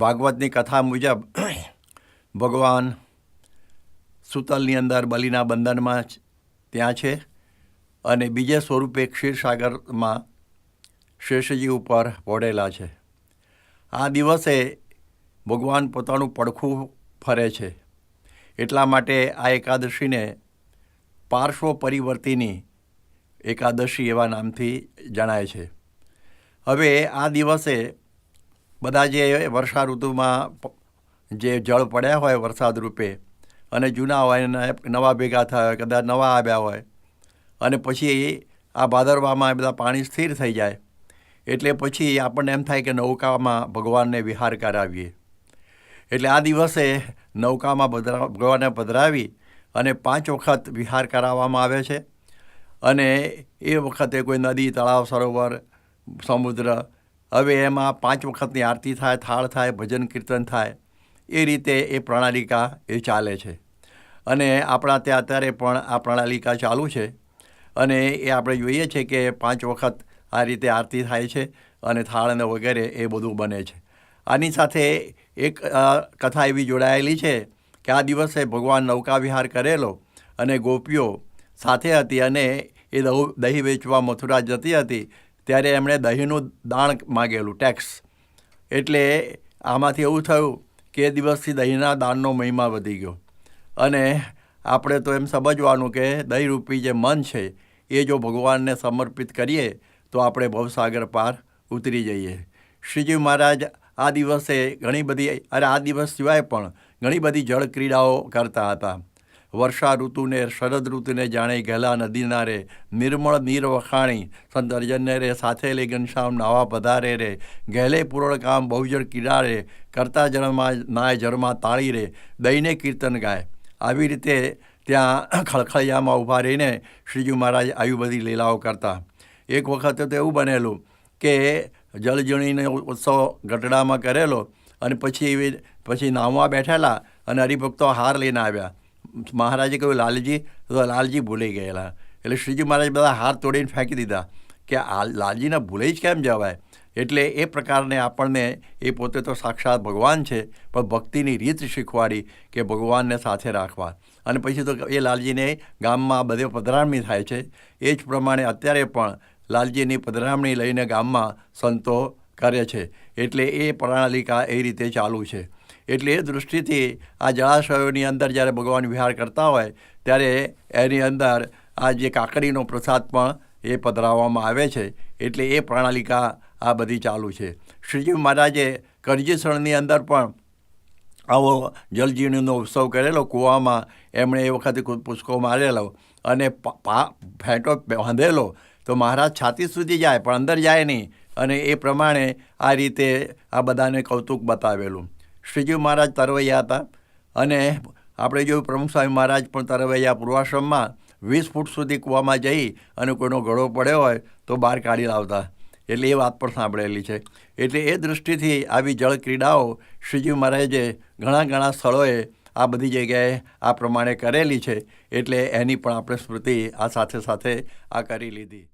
ભાગવતની કથા મુજબ ભગવાન સુતલની અંદર બલિના બંધનમાં ત્યાં છે અને બીજે સ્વરૂપે ક્ષીરસાગરમાં શેષજી ઉપર પોડેલા છે. આ દિવસે ભગવાન પોતાનું પડખું ફરે છે. એટલા માટે આ એકાદશીને પાર્શ્વ પરિવર્તિની એકાદશી એવા નામથી જણાય છે. હવે આ દિવસે બધા જે વર્ષા ઋતુમાં જે જળ પડ્યા હોય વરસાદ રૂપે અને જૂના હોય નવા ભેગા થયા હોય, કદાચ નવા આવ્યા હોય, અને પછી આ ભાદરવામાં બધા પાણી સ્થિર થઈ જાય, એટલે પછી આપણને એમ થાય કે નૌકામાં ભગવાનને વિહાર કરાવીએ. એટલે આ દિવસે નૌકામાં ભદ્રા ભગવાનને પધરાવી અને પાંચ વખત વિહાર કરાવવામાં આવે છે. અને એ વખતે કોઈ નદી, તળાવ, સરોવર, સમુદ્ર હવે એમાં પાંચ વખતની આરતી થાય, થાળ થાય, ભજન કીર્તન થાય, એ રીતે એ પ્રણાલિકા એ ચાલે છે. અને આપણા ત્યાં અત્યારે પણ આ પ્રણાલિકા ચાલુ છે અને એ આપણે જોઈએ છે કે પાંચ વખત આ રીતે આરતી થાય છે અને થાળ અને વગેરે એ બધું બને છે. આની સાથે એક કથા એવી જોડાયેલી છે કે આ દિવસે ભગવાન નૌકા વિહાર કરેલો અને ગોપીઓ સાથે હતી અને એ દહીં વેચવા મથુરા જતી હતી ત્યારે એમણે દહીંનું દાણ માગેલું ટેક્સ એટલે આમાંથી એવું થયું કે એ દિવસથી દહીંના દાનનો મહિમા વધી ગયો. અને આપણે તો એમ સમજવાનું કે દહીંરૂપી જે મન છે, એ જો ભગવાનને સમર્પિત કરીએ, તો આપણે ભવસાગર પાર ઉતરી જઈએ. શ્રીજી મહારાજ આ દિવસે ઘણી બધી, અરે આ દિવસ સિવાય પણ ઘણી બધી જળ ક્રીડાઓ કરતા હતા. વર્ષા ઋતુને શરદ ઋતુને જાણે ગહેલા નદીના રે, નિર્મળ નીર વખાણી સંત અર્જનને રે, સાથે લે ઘનશ્યામ નાવા પધારે રે ગહેલે પૂરણ કામ બહુજળ કિનારે કરતા જળમાં નાય જળમાં તાળી રે, દઈને કીર્તન ગાય. આવી રીતે ત્યાં ખળખળિયામાં ઊભા રહીને શ્રીજી મહારાજ આવી બધી લીલાઓ કરતા. એક વખત તો એવું બનેલું કે જળજણીનો ઉત્સવ ગઢડામાં કરેલો અને પછી એવી, પછી નાહવા બેઠેલા અને હરિભક્તો હાર લઈને આવ્યા. મહારાજે કહ્યું, લાલજી, તો લાલજી ભૂલી ગયેલા. એટલે શ્રીજી મહારાજ બધા હાથ તોડીને ફેંકી દીધા કે આ લાલજીને ભૂલી જ કેમ જવાય? એટલે એ પ્રકારને આપણને એ પોતે તો સાક્ષાત ભગવાન છે, પણ ભક્તિની રીત શીખવાડી કે ભગવાનને સાથે રાખવા. અને પછી તો એ લાલજીને ગામમાં બધે પધરામણી થાય છે. એ જ પ્રમાણે અત્યારે પણ લાલજીની પધરામણી લઈને ગામમાં સંતો કરે છે. એટલે એ પ્રણાલિકા એ રીતે ચાલુ છે. એટલે એ દૃષ્ટિથી આ જળાશયોની અંદર જ્યારે ભગવાન વિહાર કરતા હોય, ત્યારે એની અંદર આ જે કાકડીનો પ્રસાદ પણ એ પધરાવવામાં આવે છે. એટલે એ પ્રણાલિકા આ બધી ચાલુ છે. શ્રીજી મહારાજે કરજીસણની અંદર પણ આવો જલજીવનીનો ઉત્સવ કરેલો. કૂવામાં એમણે એ વખતે પુષ્કો મારેલો અને પા- ફેંટો બાંધેલો. તો મહારાજ છાતી સુધી જાય, પણ અંદર જાય નહીં. અને એ પ્રમાણે આ રીતે આ બધાને કૌતુક બતાવેલું. શ્રીજી મહારાજ તરવૈયા હતા. અને આપણે જોયું પ્રમુખ સ્વામી મહારાજ પણ તરવૈયા પૂર્વાશ્રમમાં વીસ ફૂટ સુધી કૂવામાં જઈ અને કોઈનો ગળો પડ્યો હોય તો બહાર કાઢી લાવતા. એટલે એ વાત પણ સાંભળેલી છે. એટલે એ દૃષ્ટિથી આવી જળ ક્રીડાઓ શ્રીજી મહારાજે ઘણા ઘણા સ્થળોએ આ બધી જગ્યાએ આ પ્રમાણે કરેલી છે. એટલે એની પણ આપણે સ્મૃતિ આ સાથે સાથે આ કરી લીધી.